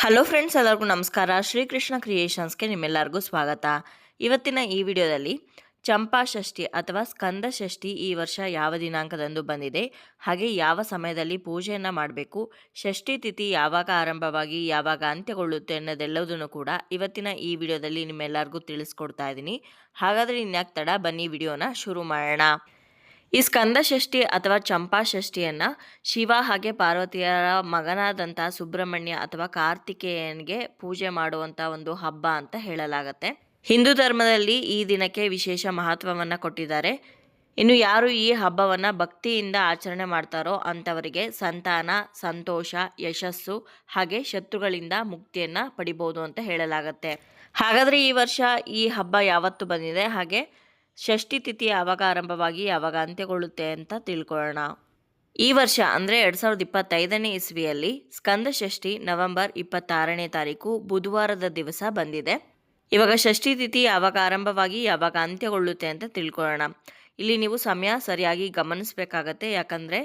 Hello friends ಎಲ್ಲರಿಗೂ ನಮಸ್ಕಾರ. ಶ್ರೀಕೃಷ್ಣ ಕ್ರಿಯೇಷನ್ಸ್ಗೆ ನಿಮ್ಮೆಲ್ಲರಿಗೂ ಸ್ವಾಗತ. ಇವತ್ತಿನ ಈ ವಿಡಿಯೋದಲ್ಲಿ ಚಂಪಾ ಷಷ್ಠಿ ಅಥವಾ ಸ್ಕಂದ ಷಷ್ಠಿ ಈ ವರ್ಷ ಯಾವ ದಿನಾಂಕದಂದು ಬಂದಿದೆ, ಹಾಗೆ ಯಾವ ಸಮಯದಲ್ಲಿ ಪೂಜೆಯನ್ನು ಮಾಡಬೇಕು, ಷಷ್ಠಿ ತಿಥಿ ಯಾವಾಗ ಆರಂಭವಾಗಿ ಯಾವಾಗ ಅಂತ್ಯಗೊಳ್ಳುತ್ತೆ ಅನ್ನೋದೆಲ್ಲದನ್ನು ಕೂಡ ಇವತ್ತಿನ ಈ ವಿಡಿಯೋದಲ್ಲಿ ನಿಮ್ಮೆಲ್ಲರಿಗೂ ತಿಳಿಸ್ಕೊಡ್ತಾ ಇದ್ದೀನಿ. ಹಾಗಾದರೆ ಇನ್ಯಾಕೆ ತಡ, ಬನ್ನಿ ವಿಡಿಯೋನ ಶುರು ಮಾಡೋಣ. ಈ ಸ್ಕಂದ ಷಷ್ಠಿ ಅಥವಾ ಚಂಪಾ ಷಷ್ಠಿಯನ್ನು ಶಿವ ಹಾಗೆ ಪಾರ್ವತಿಯರ ಮಗನಾದಂಥ ಸುಬ್ರಹ್ಮಣ್ಯ ಅಥವಾ ಕಾರ್ತಿಕೇಯನಿಗೆ ಪೂಜೆ ಮಾಡುವಂಥ ಒಂದು ಹಬ್ಬ ಅಂತ ಹೇಳಲಾಗತ್ತೆ. ಹಿಂದೂ ಧರ್ಮದಲ್ಲಿ ಈ ದಿನಕ್ಕೆ ವಿಶೇಷ ಮಹತ್ವವನ್ನು ಕೊಟ್ಟಿದ್ದಾರೆ. ಇನ್ನು ಯಾರು ಈ ಹಬ್ಬವನ್ನು ಭಕ್ತಿಯಿಂದ ಆಚರಣೆ ಮಾಡ್ತಾರೋ ಅಂಥವರಿಗೆ ಸಂತಾನ, ಸಂತೋಷ, ಯಶಸ್ಸು ಹಾಗೆ ಶತ್ರುಗಳಿಂದ ಮುಕ್ತಿಯನ್ನು ಪಡಿಬೋದು ಅಂತ ಹೇಳಲಾಗತ್ತೆ. ಹಾಗಾದರೆ ಈ ವರ್ಷ ಈ ಹಬ್ಬ ಯಾವತ್ತು ಬಂದಿದೆ? ಹಾಗೆ ಷಷ್ಠಿ ತಿಥಿ ಯಾವಾಗ ಆರಂಭವಾಗಿ ಯಾವಾಗ ಅಂತ್ಯಗೊಳ್ಳುತ್ತೆ ಅಂತ ತಿಳ್ಕೊಳ್ಳೋಣ. ಈ ವರ್ಷ ಅಂದರೆ ಎರಡು ಸಾವಿರದ ಇಪ್ಪತ್ತೈದನೇ ಇಸ್ವಿಯಲ್ಲಿ ಸ್ಕಂದ ಷಷ್ಠಿ ನವೆಂಬರ್ ಇಪ್ಪತ್ತಾರನೇ ತಾರೀಕು ಬುಧವಾರದ ದಿವಸ ಬಂದಿದೆ. ಇವಾಗ ಷಷ್ಠಿ ತಿಥಿ ಯಾವಾಗ ಆರಂಭವಾಗಿ ಯಾವಾಗ ಅಂತ್ಯಗೊಳ್ಳುತ್ತೆ ಅಂತ ತಿಳ್ಕೊಳ್ಳೋಣ. ಇಲ್ಲಿ ನೀವು ಸಮಯ ಸರಿಯಾಗಿ ಗಮನಿಸಬೇಕಾಗತ್ತೆ. ಯಾಕಂದರೆ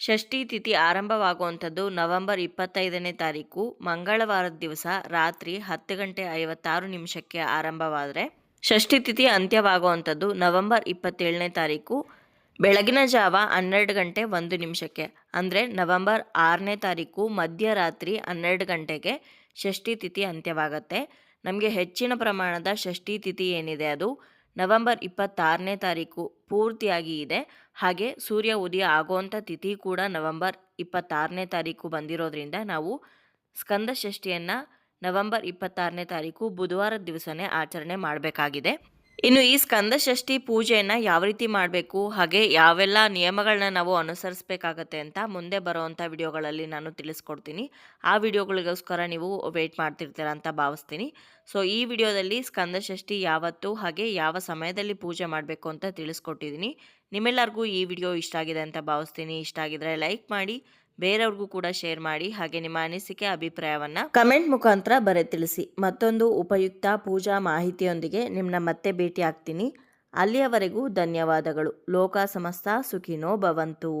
ಷಷ್ಠಿ ತಿಥಿ ಆರಂಭವಾಗುವಂಥದ್ದು ನವೆಂಬರ್ ಇಪ್ಪತ್ತೈದನೇ ತಾರೀಕು ಮಂಗಳವಾರದ ದಿವಸ ರಾತ್ರಿ ಹತ್ತು ಗಂಟೆ ಐವತ್ತಾರು ನಿಮಿಷಕ್ಕೆ ಆರಂಭವಾದರೆ ಷಷ್ಠಿ ತಿಥಿ ಅಂತ್ಯವಾಗುವಂಥದ್ದು ನವೆಂಬರ್ ಇಪ್ಪತ್ತೇಳನೇ ತಾರೀಕು. ಬೆಳಗಿನ ಜಾವ ಹನ್ನೆರಡು ಗಂಟೆ ಒಂದು ನಿಮಿಷಕ್ಕೆ, ಅಂದರೆ ನವೆಂಬರ್ ಆರನೇ ತಾರೀಕು ಮಧ್ಯರಾತ್ರಿ ಹನ್ನೆರಡು ಗಂಟೆಗೆ ಷಷ್ಠಿ ತಿಥಿ ಅಂತ್ಯವಾಗುತ್ತೆ. ನಮಗೆ ಹೆಚ್ಚಿನ ಪ್ರಮಾಣದ ಷಷ್ಠಿ ತಿಥಿ ಏನಿದೆ ಅದು ನವೆಂಬರ್ ಇಪ್ಪತ್ತಾರನೇ ತಾರೀಕು ಪೂರ್ತಿಯಾಗಿ ಇದೆ. ಹಾಗೆ ಸೂರ್ಯ ಉದಯ ಆಗುವಂಥ ತಿಥಿ ಕೂಡ ನವೆಂಬರ್ ಇಪ್ಪತ್ತಾರನೇ ತಾರೀಕು ಬಂದಿರೋದ್ರಿಂದ ನಾವು ಸ್ಕಂದ ಷಷ್ಠಿಯನ್ನು ನವೆಂಬರ್ ಇಪ್ಪತ್ತಾರನೇ ತಾರೀಕು ಬುಧವಾರದ ದಿವಸನೇ ಆಚರಣೆ ಮಾಡಬೇಕಾಗಿದೆ. ಇನ್ನು ಈ ಸ್ಕಂದ ಷಷ್ಠಿ ಪೂಜೆಯನ್ನು ಯಾವ ರೀತಿ ಮಾಡಬೇಕು, ಹಾಗೆ ಯಾವೆಲ್ಲ ನಿಯಮಗಳನ್ನ ನಾವು ಅನುಸರಿಸಬೇಕಾಗತ್ತೆ ಅಂತ ಮುಂದೆ ಬರುವಂಥ ವಿಡಿಯೋಗಳಲ್ಲಿ ನಾನು ತಿಳಿಸ್ಕೊಡ್ತೀನಿ. ಆ ವಿಡಿಯೋಗಳಿಗೋಸ್ಕರ ನೀವು ವೆಯ್ಟ್ ಮಾಡ್ತಿರ್ತೀರ ಅಂತ ಭಾವಿಸ್ತೀನಿ. ಸೊ ಈ ವಿಡಿಯೋದಲ್ಲಿ ಸ್ಕಂದ ಷಷ್ಠಿ ಯಾವತ್ತು, ಹಾಗೆ ಯಾವ ಸಮಯದಲ್ಲಿ ಪೂಜೆ ಮಾಡಬೇಕು ಅಂತ ತಿಳಿಸ್ಕೊಟ್ಟಿದ್ದೀನಿ. ನಿಮ್ಮೆಲ್ಲರಿಗೂ ಈ ವಿಡಿಯೋ ಇಷ್ಟ ಆಗಿದೆ ಅಂತ ಭಾವಿಸ್ತೀನಿ. ಇಷ್ಟ ಆಗಿದ್ರೆ ಲೈಕ್ ಮಾಡಿ ಬೇರೆಯವ್ರಿಗೂ ಕೂಡ ಶೇರ್ ಮಾಡಿ ಹಾಗೆ ನಿಮ್ಮ ಅನಿಸಿಕೆ, ಅಭಿಪ್ರಾಯವನ್ನ ಕಮೆಂಟ್ ಮುಖಾಂತರ ಬರೆ ತಿಳಿಸಿ. ಮತ್ತೊಂದು ಉಪಯುಕ್ತ ಪೂಜಾ ಮಾಹಿತಿಯೊಂದಿಗೆ ನಿಮ್ಮನ್ನ ಮತ್ತೆ ಭೇಟಿ ಆಗ್ತೀನಿ. ಅಲ್ಲಿಯವರೆಗೂ ಧನ್ಯವಾದಗಳು. ಲೋಕ ಸಮಸ್ತ ಸುಖಿನೋ ಭವಂತು.